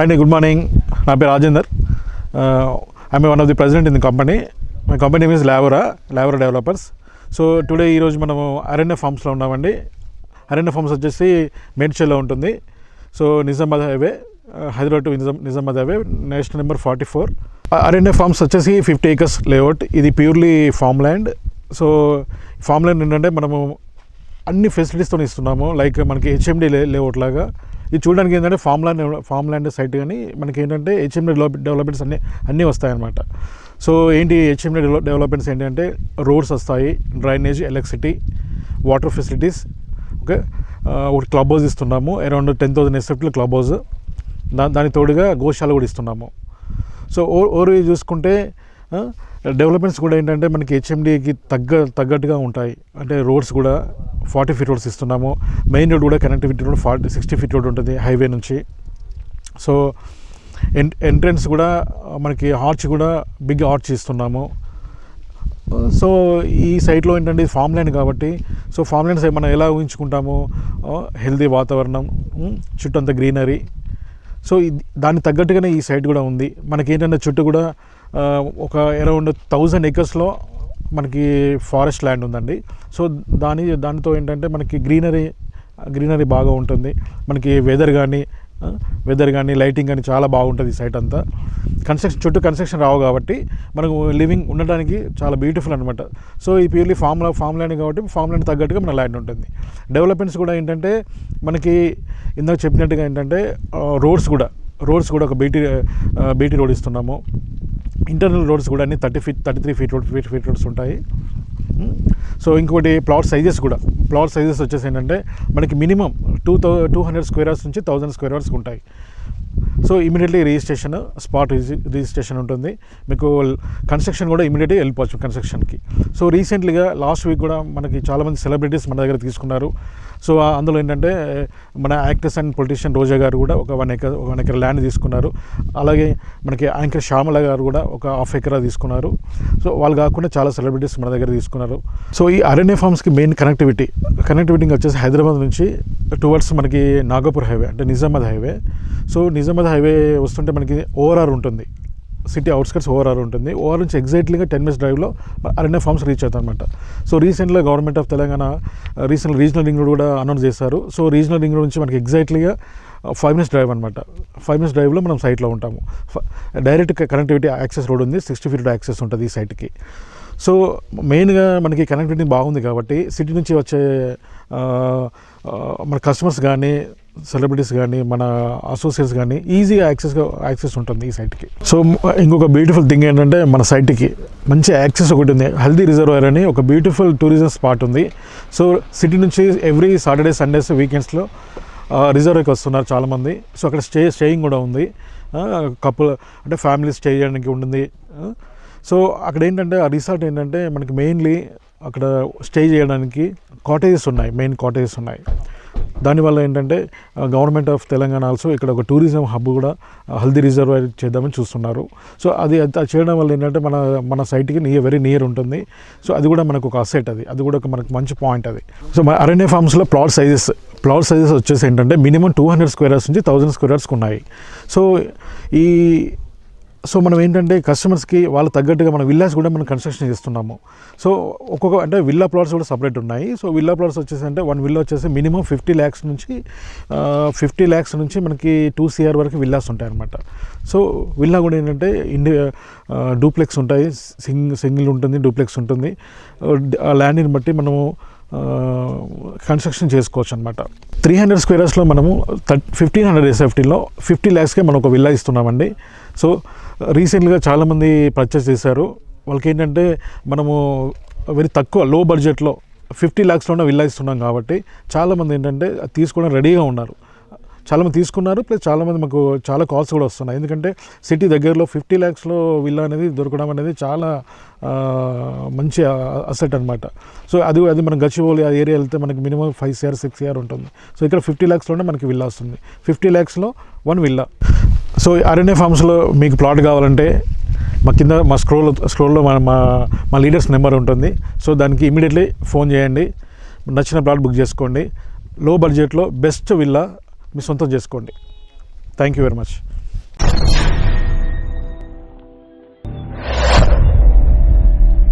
Hi అండి good morning నా పేరు Rajender. I'm one of the president in the company my company means Lavora Lavara developers so today ఈరోజు మనము అరణ్య ఫార్మ్స్లో ఉన్నామండి. అరణ్య ఫార్మ్స్ వచ్చేసి మేడ్చల్లో ఉంటుంది. So Nizamabad highway uh, Hyderabad to Nizam Nizamabad highway national number forty four. Uh, Aranya farms వచ్చేసి fifty acres layout. ఇది purely farm land so farm land ఏంటంటే మనము అన్ని ఫెసిలిటీస్తో ఇస్తున్నాము. లైక్ మనకి హెచ్ఎండి లేఅవుట్ లాగా. ఇది చూడడానికి ఏంటంటే farm land farm land site కానీ మనకి ఏంటంటే హెచ్ఎండి డెవలప్మెంట్స్ అన్నీ అన్నీ వస్తాయన్నమాట. సో ఏంటి హెచ్ఎండి డెవలప్మెంట్స్ ఏంటంటే రోడ్స్ వస్తాయి drainage electricity water facilities okay ఒకటి క్లబ్ హౌస్ ఇస్తున్నాము. అరౌండ్ టెన్ థౌసండ్ ఎస్ఎఫ్టీలో క్లబ్ హౌస్ దా దానికి తోడుగా గోశాల కూడా ఇస్తున్నాము. సో ఓ ఓవర్ చూసుకుంటే డెవలప్మెంట్స్ కూడా ఏంటంటే మనకి హెచ్ఎండికి తగ్గ తగ్గట్టుగా ఉంటాయి. అంటే రోడ్స్ కూడా ఫార్టీ ఫీట్ రోడ్స్ ఇస్తున్నాము. మెయిన్ రోడ్ కూడా connectivity road forty sixty feet road ఉంటుంది హైవే నుంచి. సో ఎన్ ఎంట్రన్స్ కూడా మనకి ఆర్చ్ కూడా బిగ్ ఆర్చ్ ఇస్తున్నాము. సో ఈ సైట్లో ఏంటంటే ఫామ్ ల్యాండ్ కాబట్టి సో ఫామ్ ల్యాండ్స్ మనం ఎలా ఊహించుకుంటాము? హెల్దీ వాతావరణం చుట్టూ అంత గ్రీనరీ. సో దానికి తగ్గట్టుగానే ఈ సైట్ కూడా ఉంది. మనకి ఏంటంటే చుట్టూ కూడా ఒక అరౌండ్ థౌజండ్ ఏకర్స్లో మనకి ఫారెస్ట్ ల్యాండ్ ఉందండి. సో దాని దానితో ఏంటంటే మనకి గ్రీనరీ గ్రీనరీ బాగా ఉంటుంది. మనకి వెదర్ కానీ వెదర్ కానీ లైటింగ్ కానీ చాలా బాగుంటుంది ఈ సైట్ అంతా. కన్స్ట్రక్షన్ చుట్టూ కన్స్ట్రక్షన్ రావు కాబట్టి మనకు లివింగ్ ఉండడానికి చాలా బ్యూటిఫుల్ అనమాట సో ఈ ప్యూర్లీ ఫామ్ ఫామ్ ల్యాండ్ కాబట్టి ఫామ్ ల్యాండ్ తగ్గట్టుగా మన ల్యాండ్ ఉంటుంది. డెవలప్మెంట్స్ కూడా ఏంటంటే మనకి ఇందాక చెప్పినట్టుగా ఏంటంటే రోడ్స్ కూడా రోడ్స్ కూడా ఒక బీటీ బీటీ రోడ్ ఇస్తున్నాము. ఇంటర్నల్ రోడ్స్ కూడా అన్ని thirty feet thirty three feet road feet feet roads ఉంటాయి. సో ఇంకోటి ప్లాట్ సైజెస్ కూడా. ప్లాట్ సైజెస్ వచ్చేసి ఏంటంటే మనకి minimum two thou two hundred square yards నుంచి థౌజండ్ స్క్వేర్ అవర్స్ ఉంటాయి. So immediately registration spot registration ఉంటుంది. మీకు కన్స్ట్రక్షన్ కూడా ఇమీడియట్గా వెళ్ళిపోవచ్చు కన్స్ట్రక్షన్కి. సో రీసెంట్లీగా లాస్ట్ వీక్ కూడా మనకి చాలామంది సెలబ్రిటీస్ మన దగ్గర తీసుకున్నారు. సో అందులో ఏంటంటే మన యాక్టర్స్ అండ్ పొలిటీషియన్ రోజా గారు కూడా ఒక one acre one acre land తీసుకున్నారు. అలాగే మనకి యాంకర్ శ్యామల గారు కూడా ఒక హాఫ్ ఎకరా తీసుకున్నారు. సో వాళ్ళు కాకుండా చాలా సెలబ్రిటీస్ మన దగ్గర తీసుకున్నారు. సో ఈ అరణ్య ఫార్మ్స్కి మెయిన్ కనెక్టివిటీ కనెక్టివిటీ వచ్చేసి హైదరాబాద్ నుంచి టువర్డ్స్ మనకి నాగపూర్ హైవే అంటే Nizamabad highway. So Nizamabad highway వస్తుంటే మనకి ఓఆర్ఆర్ ఉంటుంది. సిటీ అవుట్స్కట్స్ ఓఆర్ఆర్ ఉంటుంది. ఓఆర్ నుంచి ఎగ్జాక్ట్లీగా టెన్ మినిట్స్ డ్రైవ్లో అరణ్య ఫార్మ్స్ రీచ్ అవుతాయి అనమాట సో రీసెంట్గా government of Telangana recent regional ring road కూడా అనౌన్స్ చేశారు. సో రీజనల్ రింగ్ రోడ్ నుంచి మనకి ఎగ్జాక్ట్లీగా ఫైవ్ మినిట్స్ డ్రైవ్ అనమాట ఫైవ్ మినిట్స్ డ్రైవ్లో మనం సైట్లో ఉంటాము. డైరెక్ట్ కనెక్టివిటీ యాక్సెస్ రోడ్ ఉంది. సిక్స్టీ ఫీట్ యాక్సెస్ ఉంటుంది ఈ సైట్కి. సో మెయిన్గా మనకి కనెక్టివిటీ బాగుంది కాబట్టి సిటీ నుంచి వచ్చే మన కస్టమర్స్ కానీ సెలబ్రిటీస్ కానీ మన అసోసియేట్స్ కానీ ఈజీగా యాక్సెస్ యాక్సెస్ ఉంటుంది ఈ సైట్కి. సో ఇంకొక బ్యూటిఫుల్ థింగ్ ఏంటంటే మన సైట్కి మంచి యాక్సెస్ ఒకటి ఉంది. హెల్దీ రిజర్వాయర్ అని ఒక బ్యూటిఫుల్ టూరిజం స్పాట్ ఉంది. సో సిటీ నుంచి ఎవ్రీ సాటర్డే సండేస్ వీకెండ్స్లో రిజర్వ్కి వస్తున్నారు చాలామంది. సో అక్కడ స్టే స్టేయింగ్ కూడా ఉంది. కపుల్ అంటే ఫ్యామిలీ స్టే చేయడానికి ఉంటుంది. సో అక్కడ ఏంటంటే ఆ రిసార్ట్ ఏంటంటే మనకి మెయిన్లీ అక్కడ స్టే చేయడానికి కాటేజెస్ ఉన్నాయి మెయిన్ కాటేజెస్ ఉన్నాయి. దానివల్ల ఏంటంటే గవర్నమెంట్ ఆఫ్ తెలంగాణ ఆల్సో ఇక్కడ ఒక టూరిజం హబ్ కూడా హల్దీ రిజర్వాయర్ చేద్దామని చూస్తున్నారు. సో అది చేయడం వల్ల ఏంటంటే మన మన సైట్కి నియర్ వెరీ నియర్ ఉంటుంది. సో అది కూడా మనకు ఒక అసెట్ అది. అది కూడా ఒక మనకు మంచి పాయింట్ అది. సో మన అరణ్య ఫార్మ్స్లో ప్లాట్ సైజెస్ ప్లాట్ సైజెస్ వచ్చేసి ఏంటంటే మినిమం టూ హండ్రెడ్ స్క్వేర్ నుంచి థౌజండ్ స్క్వేర్ ఉన్నాయి. సో ఈ సో మనం ఏంటంటే కస్టమర్స్కి వాళ్ళు తగ్గట్టుగా మన విల్లాస్ కూడా మనం కన్స్ట్రక్షన్ చేస్తున్నాము. సో ఒక్కొక్క అంటే విల్లా ప్లాట్స్ కూడా సపరేట్ ఉన్నాయి. సో విల్లా ప్లాట్స్ వచ్చేసి అంటే వన్ విల్లా వచ్చేసి మినిమం ఫిఫ్టీ ల్యాక్స్ నుంచి ఫిఫ్టీ ల్యాక్స్ నుంచి మనకి టూ సిఆర్ వరకు విల్లాస్ ఉంటాయి అనమాట సో విల్లా కూడా ఏంటంటే ఇండియా డూప్లెక్స్ ఉంటాయి. సింగ్ సింగిల్ ఉంటుంది డూప్లెక్స్ ఉంటుంది. ఆ ల్యాండ్ని బట్టి మనము కన్స్ట్రక్షన్ చేసుకోవచ్చు అనమాట త్రీ హండ్రెడ్ స్క్వేర్స్లో మనము థర్ట్ ఫిఫ్టీన్ హండ్రెడ్ ఎస్ఎఫ్టీలో ఫిఫ్టీ ల్యాక్స్కే మనం ఒక విల్లా ఇస్తున్నామండి. సో రీసెంట్గా చాలామంది పర్చేస్ చేశారు. వాళ్ళకి ఏంటంటే మనము వెరీ తక్కువ లో బడ్జెట్లో ఫిఫ్టీ ల్యాక్స్లోనే విల్లా ఇస్తున్నాం కాబట్టి చాలామంది ఏంటంటే అది తీసుకోవడం రెడీగా ఉన్నారు. చాలామంది తీసుకున్నారు ప్లస్ చాలామంది మాకు చాలా కాల్స్ కూడా వస్తున్నాయి. ఎందుకంటే సిటీ దగ్గరలో ఫిఫ్టీ ల్యాక్స్లో విల్లా అనేది దొరకడం అనేది చాలా మంచి అసెట్ అనమాట సో అది అది మనం గచ్చిబౌలి ఆ ఏరియా వెళ్తే మనకి minimum five CR six year ఉంటుంది. సో ఇక్కడ ఫిఫ్టీ ల్యాక్స్లోనే మనకి విల్లా వస్తుంది. ఫిఫ్టీ ల్యాక్స్లో వన్ విల్లా. సో అరణ్య ఫార్మ్స్లో మీకు ప్లాట్ కావాలంటే మా కింద మా స్క్రోల్ స్క్రోల్లో మా మా మా లీడర్స్ నెంబర్ ఉంటుంది. సో దానికి ఇమీడియట్లీ ఫోన్ చేయండి. నచ్చిన ప్లాట్ బుక్ చేసుకోండి. లో బడ్జెట్లో బెస్ట్ విల్లా మీ సొంతం చేసుకోండి. Thank you very much